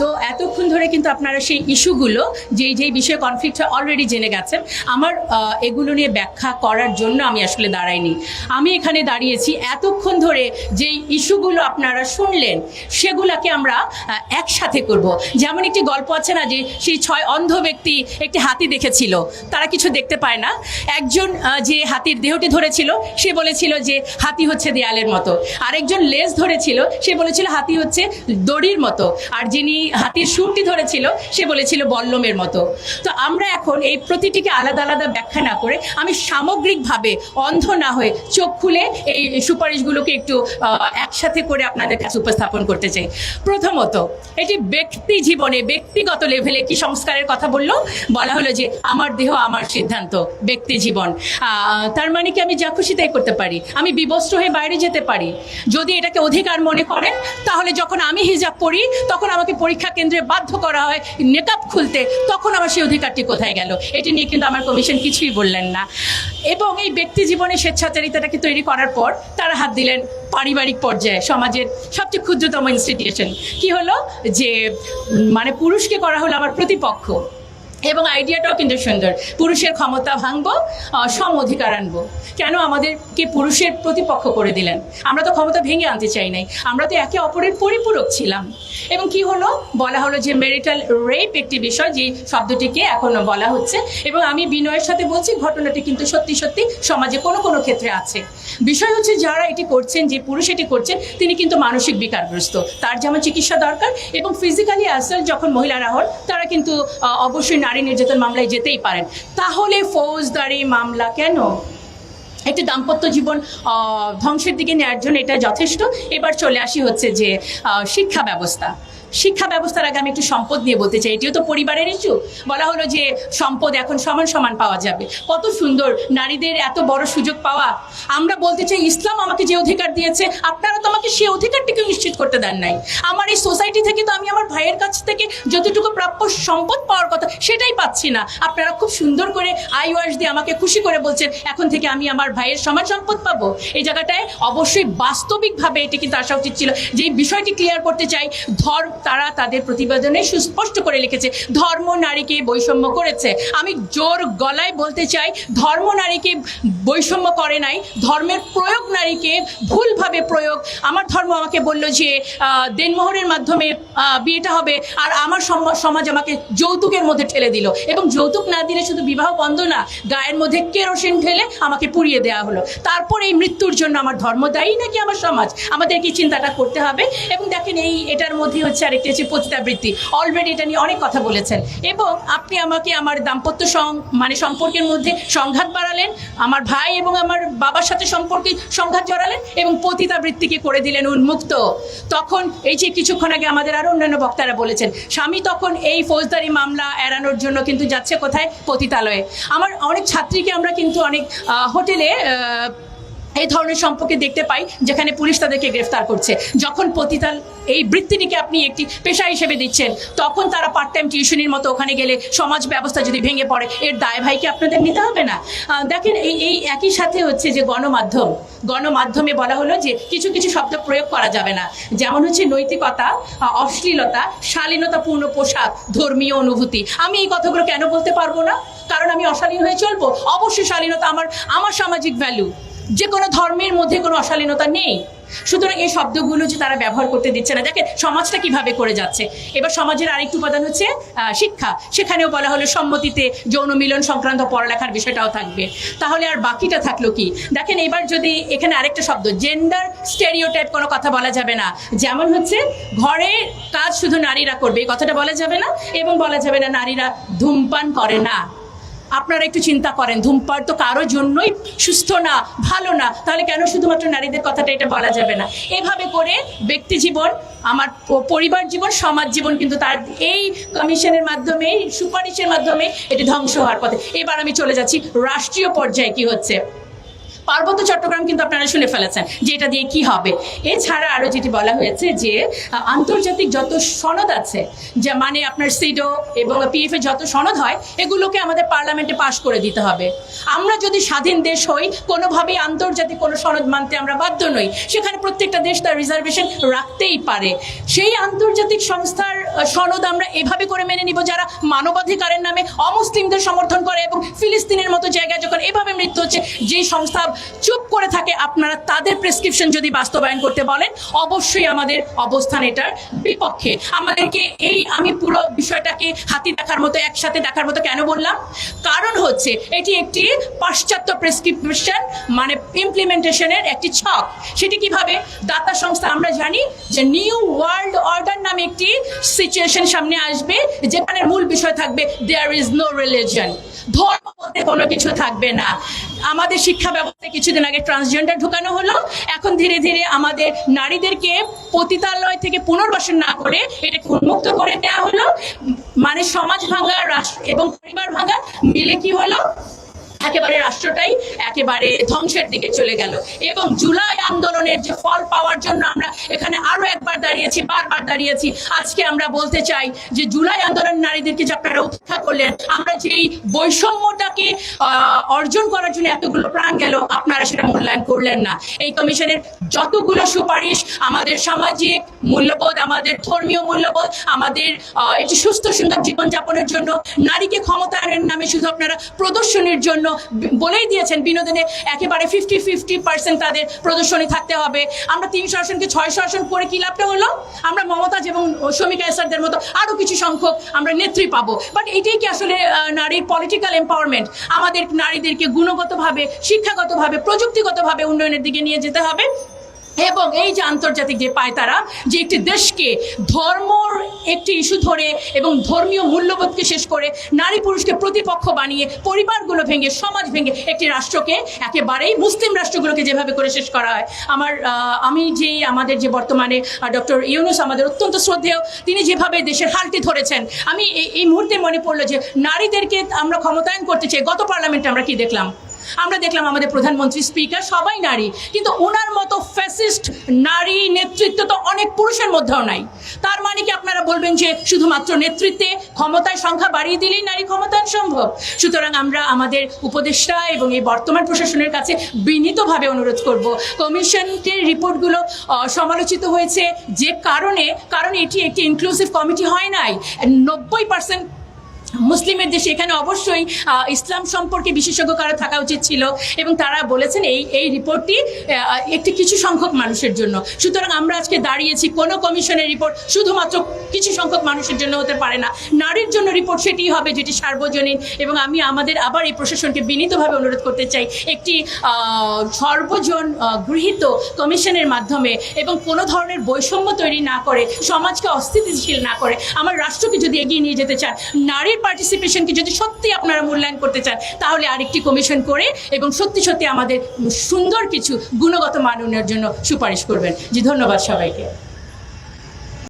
তো এতক্ষণ ধরে কিন্তু আপনারা সেই ইস্যুগুলো, যেই যেই বিষয়ে কনফ্লিক্ট অলরেডি জেনে গেছেন। আমার এগুলো নিয়ে ব্যাখ্যা করার জন্য আমি আসলে দাঁড়াইনি। আমি এখানে দাঁড়িয়েছি এতক্ষণ ধরে যেই ইস্যুগুলো আপনারা শুনলেন, সেগুলোকে আমরা একসাথে করব। যেমন একটি গল্প আছে না যে, সেই ছয় অন্ধ ব্যক্তি একটি হাতি দেখেছিল, তারা কিছু দেখতে পায় না। একজন যে হাতির দেহটি ধরেছিল, সে বলেছিল যে, হাতি হচ্ছে দেয়ালের মতো। আরেকজন লেজ ধরেছিল, সে বলেছিল, হাতি হচ্ছে দড়ির মতো। আর যিনি হাতির সুরটি ধরেছিল, সে বলেছিল বল্লমের মতো। তো আমরা এখন এই প্রতিটিকে আলাদা আলাদা ব্যাখ্যা না করে আমি সামগ্রিকভাবে অন্ধ না হয়ে চোখ খুলে এই সুপারিশগুলোকে একটু একসাথে করে আপনাদের কাছে উপস্থাপন করতে চাই। প্রথমত, এটি ব্যক্তি জীবনে ব্যক্তিগত লেভেলে কি সংস্কারের কথা বলল? বলা হলো যে আমার দেহ, আমার সিদ্ধান্ত, ব্যক্তি জীবন। তার মানে কি আমি যা খুশি তাই করতে পারি? আমি বিবস্ত্র হয়ে বাইরে যেতে পারি? যদি এটাকে অধিকার মনে করেন, তাহলে যখন আমি হিজাব পড়ি তখন আমাকে পরীক্ষা কেন্দ্রে বাধ্য করা হয় নেকআপ খুলতে, তখন আমার সেই অধিকারটি কোথায় গেল? এটি নিয়ে কিন্তু আমার কমিশন কিছুই বললেন না। এবং এই ব্যক্তি জীবনে স্বেচ্ছাচারিতাটাকে তৈরি করার পর তারা হাত দিলেন পারিবারিক পর্যায়ে, সমাজের সবচেয়ে ক্ষুদ্রতম ইনস্টিটিউশন কি হলো? যে মানে পুরুষকে করা হলো আমার প্রতিপক্ষ। এবং আইডিয়াটাও কিন্তু সুন্দর। পুরুষের ক্ষমতা ভাঙবো সম অধিকার আনব। কেন আমাদেরকে পুরুষের প্রতিপক্ষ করে দিলেন? আমরা তো ক্ষমতা ভেঙে আনতে চাই নাই। আমরা তো একে অপরের পরিপূরক ছিলাম। এবং কি হলো? বলা হলো যে মেরিটাল রেপ একটি বিষয়, যে শব্দটিকে এখনও বলা হচ্ছে। এবং আমি বিনয়ের সাথে বলছি, ঘটনাটি কিন্তু সত্যি সত্যি সমাজে কোনো কোনো ক্ষেত্রে আছে। বিষয় হচ্ছে, যারা এটি করছেন, যে পুরুষ এটি করছেন, তিনি কিন্তু মানসিক বিকারগ্রস্ত। তার যেমন চিকিৎসা দরকার এবং ফিজিক্যালি অ্যাসাল্ট যখন মহিলারা হন, তারা কিন্তু অবশ্যই নারী নির্যাতন মামলায় যেতেই পারেন। তাহলে ফৌজদারি মামলা কেন? একটি দাম্পত্য জীবন ধ্বংসের দিকে নেওয়ার জন্য এটা যথেষ্ট। এবার চলে আসি হচ্ছে যে শিক্ষা ব্যবস্থা। শিক্ষা ব্যবস্থার আগে আমি একটু সম্পদ নিয়ে বলতে চাই। এটিও তো পরিবারের ইস্যু বলা হলো যে সম্পদ এখন সমান সমান পাওয়া যাবে। কত সুন্দর নারীদের এত বড় সুযোগ পাওয়া। আমরা বলতে চাই, ইসলাম আমাকে যে অধিকার দিয়েছে, আপনারা তো আমাকে সেই অধিকারটিকে নিশ্চিত করতে দেন নাই। আমার এই সোসাইটি থেকে তো আমি আমার ভাইয়ের কাছ থেকে যতটুকু প্রাপ্য সম্পদ পাওয়ার কথা, সেটাই পাচ্ছি না। আপনারা খুব সুন্দর করে আই ওয়াশ দিয়ে আমাকে খুশি করে বলছেন, এখন থেকে আমি আমার ভাইয়ের সমান সম্পদ পাবো। এই জায়গাটায় অবশ্যই বাস্তবিকভাবে এটি কিন্তু আসা উচিত ছিল। যে বিষয়টি ক্লিয়ার করতে চাই, ধর্ম তারা তাদের প্রতিবেদনে সুস্পষ্ট করে লিখেছে, ধর্ম নারীকে বৈষম্য করেছে। আমি জোর গলায় বলতে চাই, ধর্ম নারীকে বৈষম্য করে নাই, ধর্মের প্রয়োগ নারীকে ভুলভাবে প্রয়োগ। আমার ধর্ম আমাকে বলল যে দেনমোহরের মাধ্যমে বিয়েটা হবে, আর আমার সম- সমাজ আমাকে যৌতুকের মধ্যে ঠেলে দিল। এবং যৌতুক না দিলে শুধু বিবাহ বন্ধ না, গায়ের মধ্যে কেরোসিন ঢেলে আমাকে পুড়িয়ে দেওয়া হলো। তারপর এই মৃত্যুর জন্য আমার ধর্ম দায়ী নাকি আমার সমাজ? আমাদের কি চিন্তাটা করতে হবে। এবং দেখেন এই, এটার মধ্যে হচ্ছে আরেকটি হচ্ছে পতিতাবৃত্তি। অলরেডি এটা নিয়ে অনেক কথা বলেছেন। এবং আপনি আমাকে আমার দাম্পত্য সং- মানে সম্পর্কের মধ্যে সংঘাত বাড়ালেন, আমার ভাই এবং আমার বাবার সাথে সম্পর্কে সংঘাত জড়ালেন এবং পতিতাবৃত্তিকে করে দিলেন উন্মুক্ত। তখন এই যে কিছুক্ষণ আগে আমাদের আরও অন্যান্য বক্তারা বলেছেন, স্বামী তখন এই ফৌজদারি মামলা এড়ানোর জন্য কিন্তু যাচ্ছে কোথায়? পতিতালয়ে। আমার অনেক ছাত্রীকে আমরা কিন্তু অনেক হোটেলে এই ধরনের সম্পর্কে দেখতে পাই, যেখানে পুলিশ তাদেরকে গ্রেফতার করছে। যখন পতিতাল এই বৃত্তিটিকে আপনি একটি পেশা হিসেবে দিচ্ছেন, তখন তারা পার্ট টাইম টিউশনির মতো ওখানে গেলে সমাজ ব্যবস্থা যদি ভেঙে পড়ে, এর দায় ভাইকে আপনাদের নিতে হবে না? দেখেন, এই এই একই সাথে হচ্ছে যে গণমাধ্যম। গণমাধ্যমে বলা হলো যে কিছু কিছু শব্দ প্রয়োগ করা যাবে না। যেমন হচ্ছে নৈতিকতা অশ্লীলতা, শালীনতাপূর্ণ পোশাক, ধর্মীয় অনুভূতি। আমি এই কথাগুলো কেন বলতে পারব না? কারণ আমি অশালীন হয়ে চলবো। অবশ্যই শালীনতা আমার আমার সামাজিক ভ্যালু যে কোনো ধর্মের মধ্যে কোনো অশালীনতা নেই। সুতরাং এই শব্দগুলো যে তারা ব্যবহার করতে দিচ্ছে না। দেখেন, সমাজটা কীভাবে করে যাচ্ছে। এবার সমাজের আরেকটি উপাদান হচ্ছে শিক্ষা। সেখানেও বলা হলো, সম্মতিতে যৌন মিলন সংক্রান্ত পড়ালেখার বিষয়টাও থাকবে। তাহলে আর বাকিটা থাকল কি? দেখেন, এবার যদি এখানে আরেকটা শব্দ জেন্ডার স্টেরিওটাইপ কোনো কথা বলা যাবে না। যেমন হচ্ছে, ঘরে কাজ শুধু নারীরা করবে, এই কথাটা বলা যাবে না। এবং বলা যাবে না, নারীরা ধূমপান করে না। আপনারা একটু চিন্তা করেন, ধূমপান তো কারও জন্যই সুস্থ না, ভালো না। তাহলে কেন শুধুমাত্র নারীদের কথাটা এটা বলা যাবে না? এভাবে করে ব্যক্তি জীবন, আমার পরিবার জীবন, সমাজ জীবন কিন্তু তার এই কমিশনের মাধ্যমে, সুপারিশের মাধ্যমে এটি ধ্বংস হওয়ার পথে। এবার আমি চলে যাচ্ছি, রাষ্ট্রীয় পর্যায়ে কি হচ্ছে? পার্বত্য চট্টগ্রাম কিন্তু আপনারা শুনে ফেলেছেন যে এটা দিয়ে কি হবে। এছাড়া আরও যেটি বলা হয়েছে যে আন্তর্জাতিক যত সনদ আছে, যে মানে আপনার সিডো এবং পিএফ এর যত সনদ হয়, এগুলোকে আমাদের পার্লামেন্টে পাশ করে দিতে হবে। আমরা যদি স্বাধীন দেশ হই, কোনোভাবেই আন্তর্জাতিক কোনো সনদ মানতে আমরা বাধ্য নই। সেখানে প্রত্যেকটা দেশ তার রিজার্ভেশন রাখতেই পারে। সেই আন্তর্জাতিক সংস্থার সনদ আমরা এভাবে করে মেনে নিব যারা মানবাধিকারের নামে অমুসলিমদের সমর্থন করে এবং ফিলিস্তিনের মতো জায়গায় যখন এভাবে মৃত্যু হচ্ছে যে সংস্থা চুপ করে থাকে, আপনারা তাদের প্রেসক্রিপশন যদি বাস্তবায়ন করতে বলেন, অবশ্যই আমাদের অবস্থান এটার বিপক্ষে। আমাদেরকে এই আমি পুরো বিষয়টাকে হাতি দেখার মতো, একসাথে দেখার মতো কেন বললাম? কারণ হচ্ছে, এটি একটি পাশ্চাত্য প্রেসক্রিপশন মানে ইমপ্লিমেন্টেশনের একটি ছক। সেটি কীভাবে? দাতা সংস্থা, আমরা জানি যে নিউ ওয়ার্ল্ড অর্ডার নামে একটি সিচুয়েশন সামনে আসবে যেখানে মূল বিষয় থাকবে দেয়ার ইজ নো রিলিজন ধর্ম বলতে কোনো কিছু থাকবে না। আমাদের শিক্ষা ব্যবস্থায় কিছুদিন আগে ট্রান্সজেন্ডার ঢুকানো হলো। এখন ধীরে ধীরে আমাদের নারীদেরকে পতিতালয় থেকে পুনর্বাসন না করে এটাকে উন্মুক্ত করে দেওয়া হলো। মানে সমাজ ভাঙা, রাষ্ট্র এবং পরিবার ভাঙা, মিলে কি হলো? একেবারে রাষ্ট্রটাই একেবারে ধ্বংসের দিকে চলে গেল। এবং জুলাই আন্দোলনের যে ফল পাওয়ার জন্য আমরা এখানে আরও একবার দাঁড়িয়েছি, বারবার দাঁড়িয়েছি। আজকে আমরা বলতে চাই যে জুলাই আন্দোলন নারীদেরকে যে আপনারা উপেক্ষা করলেন, আমরা যেই বৈষম্যটাকে অর্জন করার জন্য এতগুলো প্রাণ গেল, আপনারা সেটা মূল্যায়ন করলেন না। এই কমিশনের যতগুলো সুপারিশ, আমাদের সামাজিক মূল্যবোধ, আমাদের ধর্মীয় মূল্যবোধ, আমাদের একটি সুস্থ সুন্দর জীবনযাপনের জন্য, নারীকে ক্ষমতায়নের নামে শুধু আপনারা প্রদর্শনীর জন্য বলেই দিয়েছেন বিনোদনে, একেবারে ফিফটি ফিফটি পার্সেন্ট তাদের প্রদর্শনী থাকতে হবে। আমরা তিনশো আসনকে ছয়শো আসন করে কি লাভটা হলো? আমরা মমতাজ এবং শমিকা এসারদের মতো আরও কিছু সংখ্যক আমরা নেত্রী পাবো। বাট এটাই কি আসলে নারীর পলিটিক্যাল এম্পাওয়ারমেন্ট আমাদের নারীদেরকে গুণগতভাবে, শিক্ষাগতভাবে, প্রযুক্তিগতভাবে উন্নয়নের দিকে নিয়ে যেতে হবে। এবং এই যে আন্তর্জাতিক যে পায় তারা, যে একটি দেশকে ধর্মর একটি ইস্যু ধরে এবং ধর্মীয় মূল্যবোধকে শেষ করে নারী পুরুষকে প্রতিপক্ষ বানিয়ে পরিবারগুলো ভেঙে, সমাজ ভেঙে একটি রাষ্ট্রকে একেবারেই মুসলিম রাষ্ট্রগুলোকে যেভাবে করে শেষ করা হয়। আমার আমি যে আমাদের যে বর্তমানে ডক্টর ইউনুস আমাদের অত্যন্ত শ্রদ্ধেয়, তিনি যেভাবে দেশের হালটি ধরেছেন, আমি এই- মুহূর্তে মনে পড়ল যে নারীদেরকে আমরা ক্ষমতায়ন করতে চাই। গত পার্লামেন্টে আমরা কি দেখলাম? আমরা দেখলাম আমাদের প্রধানমন্ত্রী স্পিকার সবাই নারী, কিন্তু মতো ফ্যাসিস্ট নারী নেতৃত্ব তো অনেক পুরুষের মধ্যেও নাই। তার মানে কি আপনারা বলবেন যে শুধুমাত্র নেতৃত্বে ক্ষমতায় সংখ্যা বাড়িয়ে দিলেই নারী ক্ষমতায়ন সম্ভব? সুতরাং আমরা আমাদের উপদেষ্টা এবং এই বর্তমান প্রশাসনের কাছে বিনীতভাবে অনুরোধ করব। কমিশনের রিপোর্টগুলো সমালোচিত হয়েছে যে কারণে, কারণ এটি একটি ইনক্লুসিভ কমিটি হয় নাই। নব্বই পার্সেন্ট মুসলিমের দেশে এখানে অবশ্যই ইসলাম সম্পর্কে বিশেষজ্ঞ কারও থাকা উচিত ছিল এবং তারা বলেছেন এই এই রিপোর্টটি একটি কিছু সংখ্যক মানুষের জন্য। সুতরাং আমরা আজকে দাঁড়িয়েছি কোনো কমিশনের রিপোর্ট, শুধুমাত্র কিছু সংখ্যক মানুষের জন্য হতে পারে না। নারীর জন্য রিপোর্ট সেটি হবে যেটি সার্বজনীন এবং আমি আমাদের আবার এই প্রশাসনকে বিনীতভাবে অনুরোধ করতে চাই। একটি সর্বজন গৃহীত কমিশনের মাধ্যমে এবং কোনো ধরনের বৈষম্য তৈরি না করে, সমাজকে অস্থিতিশীল না করে। আমার রাষ্ট্রকে যদি এগিয়ে নিয়ে যেতে চান, নারীর পার্টিসিপেশনকে যদি সত্যি আপনারা মূল্যায়ন করতে চান, তাহলে আরেকটি কমিশন করে এবং সত্যি সত্যি আমাদের সুন্দর কিছু গুণগত মান উন্নয়নের জন্য সুপারিশ করবেন। জি, ধন্যবাদ সবাইকে।